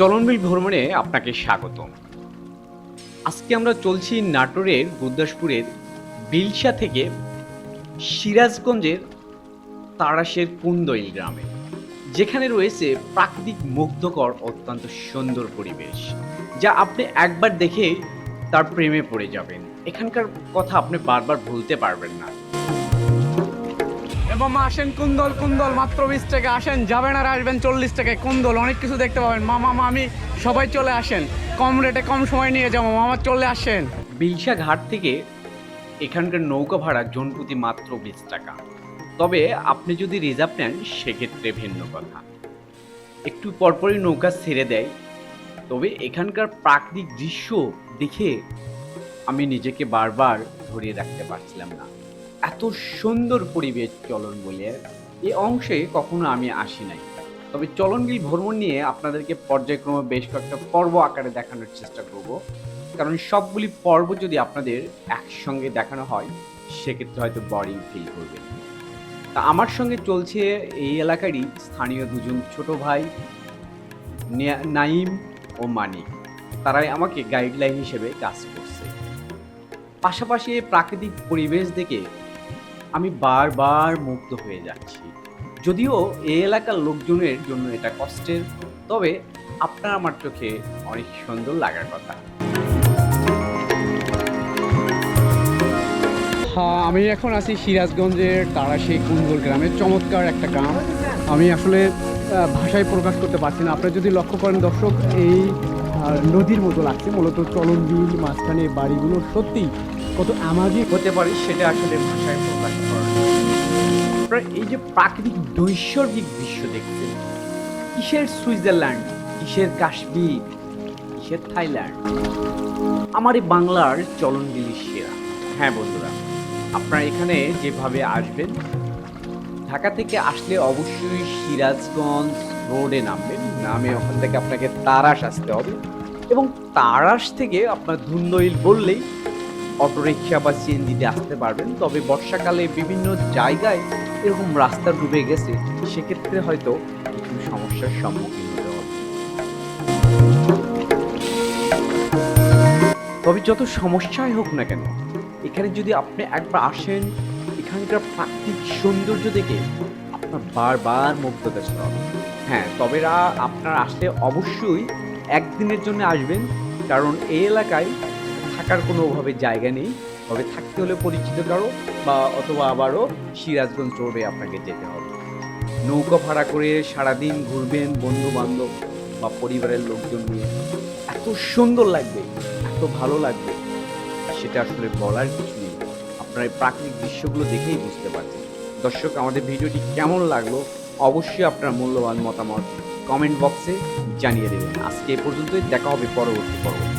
চলনবিল ভ্রমণে আপনাকে স্বাগতম। আজকে আমরা চলছি নাটোরের গুরদাসপুরের বিলসা থেকে সিরাজগঞ্জের তারাশের কুন্দইল গ্রামে, যেখানে রয়েছে প্রাকৃতিক মুগ্ধকর অত্যন্ত সুন্দর পরিবেশ, যা আপনি একবার দেখে তার প্রেমে পড়ে যাবেন। এখানকার কথা আপনি বারবার ভুলতে পারবেন না। এবং আসেন কুন্দল কুন্দল, মাত্র বিশ টাকা। আসেন, যাবেন আর আসবেন চল্লিশ টাকায়। কুন্দল, অনেক কিছু দেখতে পাবেন। মামা, মামি, সবাই চলে আসেন। কম রেটে কম সময় নিয়ে যাব। মামা, চলে আসেন। বিলসা ঘাট থেকে এখানকার নৌকা ভাড়া জনপ্রতি মাত্র বিশ টাকা। তবে আপনি যদি রিজার্ভ নেন, সেক্ষেত্রে ভিন্ন কথা। একটু পরপরই নৌকা ছেড়ে দেয়। তবে এখানকার প্রাকৃতিক দৃশ্য দেখে আমি নিজেকে বারবার ধরিয়ে রাখতে পারছিলাম না। এত সুন্দর পরিবেশ চলন বলে এই অংশে কখনো আমি আসি নাই। তবে চলনবিল ভ্রমণ নিয়ে আপনাদেরকে পর্যায়ক্রমে বেশ কয়েকটা পর্ব আকারে দেখানোর চেষ্টা করব। কারণ সবগুলি পর্ব যদি আপনাদের একসঙ্গে দেখানো হয়, সেক্ষেত্রে হয়তো বোরিং ফিল করবেন তা আমার সঙ্গে চলছে এই এলাকারই স্থানীয় দুজন ছোট ভাই নাইম ও মানিক। তারাই আমাকে গাইডলাইন হিসেবে কাজ করছে। পাশাপাশি প্রাকৃতিক পরিবেশ দেখে আমি বারবার মুগ্ধ হয়ে যাচ্ছি। যদিও এই এলাকার লোকজনের জন্য এটা কষ্টের, তবে আপনার আমার চোখে অনেক সুন্দর লাগার কথা। হ্যাঁ আমি এখন আছি সিরাজগঞ্জের তারাশি কুন্দল গ্রামে। চমৎকার একটা গ্রাম। আমি আসলে ভাষায় প্রকাশ করতে পারছি না। আপনারা যদি লক্ষ্য করেন দর্শক, এই নদীর মতো লাগছে। মূলত চলন বিল মাঝখানে বাড়িগুলো সত্যি কত আমাজি হতে পারে সেটা আসলে ভাষায় প্রকাশ করা এই যে প্রাকৃতিক নৈসর্গিক দৃশ্য দেখতে কিসের সুইজারল্যান্ড, কিসের কাশ্মীর, কিসের থাইল্যান্ড? আমার এই বাংলার চলনবিলি সেরা। হ্যাঁ বন্ধুরা, আপনারা এখানে যেভাবে আসবেন, ঢাকা থেকে আসলে অবশ্যই সিরাজগঞ্জ রোডে নামবেন। নামে ওখান থেকে আপনাকে তারাস আসতে হবে এবং তারাস থেকে আপনার ধুন্দইল বললেই অটোরিকশা বা সিএনজিতে আসতে পারবেন। তবে বর্ষাকালে বিভিন্ন জায়গায় এরকম রাস্তা ডুবে গেছে, সেক্ষেত্রে হয়তো কিছু সমস্যার সম্মুখীন হতে হবে। তবে যত সমস্যাই হোক না কেন, এখানে যদি আপনি একবার আসেন, এখানকার প্রাকৃতিক সৌন্দর্য দেখে আপনার বারবার মুগ্ধতা হবে হ্যাঁ তবে আপনার আসলে অবশ্যই একদিনের জন্য আসবেন, কারণ এই এলাকায় থাকার কোনোভাবে জায়গা নেই। তবে থাকতে হলে পরিচিত কারও বা অথবা আবারও সিরাজগঞ্জ রোডে আপনাকে যেতে হবে। নৌকা ভাড়া করে সারাদিন ঘুরবেন বন্ধু বান্ধব বা পরিবারের লোকজন নিয়ে। এত সুন্দর লাগবে, এত ভালো লাগবে, সেটা আসলে বলার কিছু নেই। আপনার এই প্রাকৃতিক দৃশ্যগুলো দেখেই বুঝতে পারছেন দর্শক, আমাদের ভিডিওটি কেমন লাগল অবশ্যই আপনার মূল্যবান মতামত কমেন্ট বক্সে জানিয়ে দেবেন। আজকে এ পর্যন্তই, দেখা হবে পরবর্তী পর্ব।